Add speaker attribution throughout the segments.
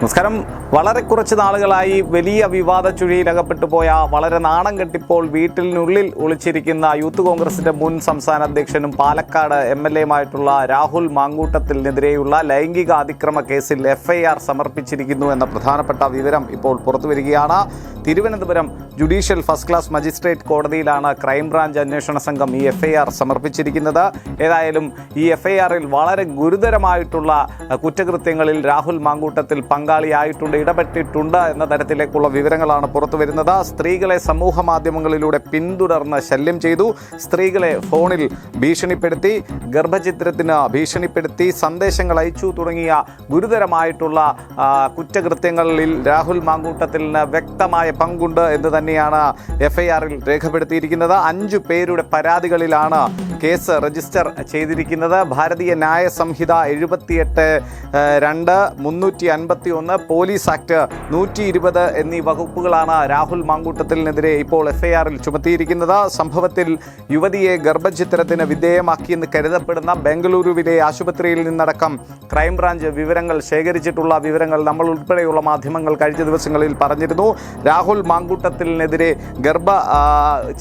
Speaker 1: നമസ്കാരം. വളരെ കുറച്ച് നാളുകളായി വലിയ വിവാദ ചുഴിയിലകപ്പെട്ടു പോയ വളരെ നാണം കെട്ടിപ്പോൾ വീട്ടിനുള്ളിൽ ഒളിച്ചിരിക്കുന്ന യൂത്ത് കോൺഗ്രസിന്റെ മുൻ സംസ്ഥാന അധ്യക്ഷനും പാലക്കാട് എം എൽ എയുമായിട്ടുള്ള രാഹുൽ മാങ്കൂട്ടത്തിനെതിരെയുള്ള ലൈംഗിക അതിക്രമ കേസിൽ എഫ്ഐആർ സമർപ്പിച്ചിരിക്കുന്നു എന്ന പ്രധാനപ്പെട്ട വിവരം ഇപ്പോൾ പുറത്തുവരികയാണ് Thiruvananthapuram judicial first class magistrate കോടതിയിലാണ് ക്രൈംബ്രാഞ്ച് അന്വേഷണ സംഘം ഈ എഫ്ഐആർ സമർപ്പിച്ചിരിക്കുന്നത്. ഏതായാലും ഈ എഫ്ഐആറിൽ വളരെ ഗുരുതരമായിട്ടുള്ള കുറ്റകൃത്യങ്ങളിൽ രാഹുൽ മാങ്കൂട്ടത്തിൽ പങ്കാളിയായിട്ടുണ്ട് ഇടപെട്ടിട്ടുണ്ട് എന്ന തരത്തിലേക്കുള്ള വിവരങ്ങളാണ് പുറത്തു വരുന്നത്. സ്ത്രീകളെ സമൂഹ മാധ്യമങ്ങളിലൂടെ പിന്തുടർന്ന് ശല്യം ചെയ്തു. സ്ത്രീകളെ ഫോണിൽ ഭീഷണിപ്പെടുത്തി ഗർഭചിത്രത്തിന് ഭീഷണിപ്പെടുത്തി സന്ദേശങ്ങൾ അയച്ചു തുടങ്ങിയ ഗുരുതരമായിട്ടുള്ള കുറ്റകൃത്യങ്ങളിൽ രാഹുൽ മാങ്കൂട്ടത്തിന് വ്യക്തമായ പങ്കുണ്ട് എന്ന് തന്നെയാണ് എഫ്ഐആറിൽ രേഖപ്പെടുത്തിയിരിക്കുന്നത്. അഞ്ചു പേരുടെ പരാതികളിലാണ് കേസ് രജിസ്റ്റർ ചെയ്തിരിക്കുന്നത്. ഭാരതീയ ന്യായ സംഹിത എഴുപത്തിയെട്ട് രണ്ട് മുന്നൂറ്റി അൻപത്തി ഒന്ന് പോലീസ് ആക്ട് നൂറ്റി ഇരുപത് എന്നീ വകുപ്പുകളാണ് രാഹുൽ മാങ്കൂട്ടത്തിനെതിരെ ഇപ്പോൾ എഫ്ഐആറിൽ ചുമത്തിയിരിക്കുന്നത്. സംഭവത്തിൽ യുവതിയെ ഗർഭചിത്രത്തിന് വിധേയമാക്കിയെന്ന് കരുതപ്പെടുന്ന ബംഗളൂരുവിലെ ആശുപത്രിയിൽ നിന്നടക്കം ക്രൈംബ്രാഞ്ച് വിവരങ്ങൾ ശേഖരിച്ചിട്ടുള്ള വിവരങ്ങൾ നമ്മൾ ഉൾപ്പെടെയുള്ള മാധ്യമങ്ങൾ കഴിഞ്ഞ ദിവസങ്ങളിൽ പറഞ്ഞിരുന്നു. രാഹുൽ മാങ്കൂട്ടത്തിനെതിരെ ഗർഭ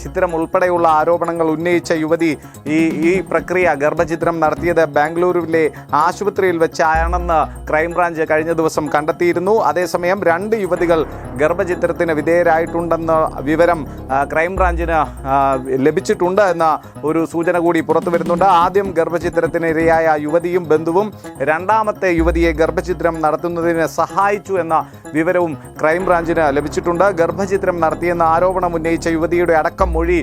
Speaker 1: ചിത്രം ഉൾപ്പെടെയുള്ള ആരോപണങ്ങൾ ഉന്നയിച്ച യുവതി ഈ ഈ പ്രക്രിയ ഗർഭചിത്രം നടത്തിയത് ബാംഗ്ലൂരുവിലെ ആശുപത്രിയിൽ വെച്ചാണെന്ന് ക്രൈംബ്രാഞ്ച് കഴിഞ്ഞ ദിവസം കണ്ടെത്തിയിരുന്നു. അതേസമയം രണ്ട് യുവതികൾ ഗർഭചിത്രത്തിന് വിധേയരായിട്ടുണ്ടെന്ന വിവരം ക്രൈംബ്രാഞ്ചിന് ലഭിച്ചിട്ടുണ്ട് എന്ന ഒരു സൂചന കൂടി പുറത്തു വരുന്നുണ്ട്. ആദ്യം ഗർഭചിത്രത്തിന് ഇരയായ യുവതിയും ബന്ധുവും രണ്ടാമത്തെ യുവതിയെ ഗർഭചിത്രം നടത്തുന്നതിന് സഹായിച്ചു എന്ന വിവരവും ക്രൈംബ്രാഞ്ചിന് ലഭിച്ചിട്ടുണ്ട്. ഗർഭചിത്രം നടത്തിയെന്ന ആരോപണം ഉന്നയിച്ച യുവതിയുടെ അടക്കം മൊഴി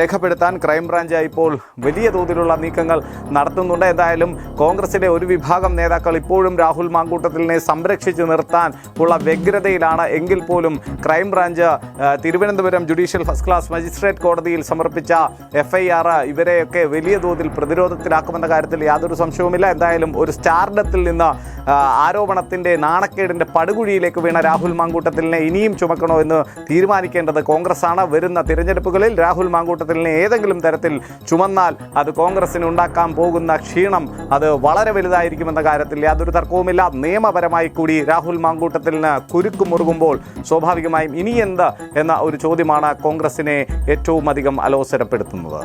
Speaker 1: രേഖപ്പെടുത്താൻ ക്രൈംബ്രാഞ്ച് ഇപ്പോൾ വലിയ തോതിലുള്ള നീക്കങ്ങൾ നടത്തുന്നുണ്ട്. എന്തായാലും കോൺഗ്രസിലെ ഒരു വിഭാഗം നേതാക്കൾ ഇപ്പോഴും രാഹുൽ മാങ്കൂട്ടത്തിലിനെ സംരക്ഷിച്ചു നിർത്താൻ ഉള്ള വ്യഗ്രതയിലാണ് എങ്കിൽ പോലും crime branch Thiruvananthapuram judicial first class magistrate കോടതിയിൽ സമർപ്പിച്ച എഫ്ഐആർ ഇവരെയൊക്കെ വലിയ തോതിൽ പ്രതിരോധത്തിലാക്കുമെന്ന കാര്യത്തിൽ യാതൊരു സംശയവുമില്ല. എന്തായാലും ഒരു സ്റ്റാർഡത്തിൽ നിന്ന് ആരോപണത്തിന്റെ നാണക്കേടിന്റെ പടുകുഴിയിലേക്ക് വീണ രാഹുൽ മാങ്കൂട്ടത്തിലിനെ ഇനിയും ചുമക്കണോ എന്ന് തീരുമാനിക്കേണ്ടത് കോൺഗ്രസ് ആണ് വരുന്ന തിരഞ്ഞെടുപ്പുകളിൽ രാഹുൽ മാങ്കൂട്ടത്തിലിനെ ഏതെങ്കിലും തരത്തിൽ ചുമന്നാൽ അത് കോൺഗ്രസിന് ഉണ്ടാക്കാൻ പോകുന്ന ക്ഷീണം അത് വളരെ വലുതായിരിക്കുമെന്ന കാര്യത്തിൽ യാതൊരു തർക്കവുമില്ല. നിയമപരമായി കൂടി രാഹുൽ മാങ്കൂട്ടത്തിലിന് കുരുക്ക് മുറുകുമ്പോൾ സ്വാഭാവികമായും ഇനി എന്ത് എന്ന ഒരു ചോദ്യമാണ് കോൺഗ്രസിനെ ഏറ്റവും അധികം അലോസരപ്പെടുത്തുന്നത്.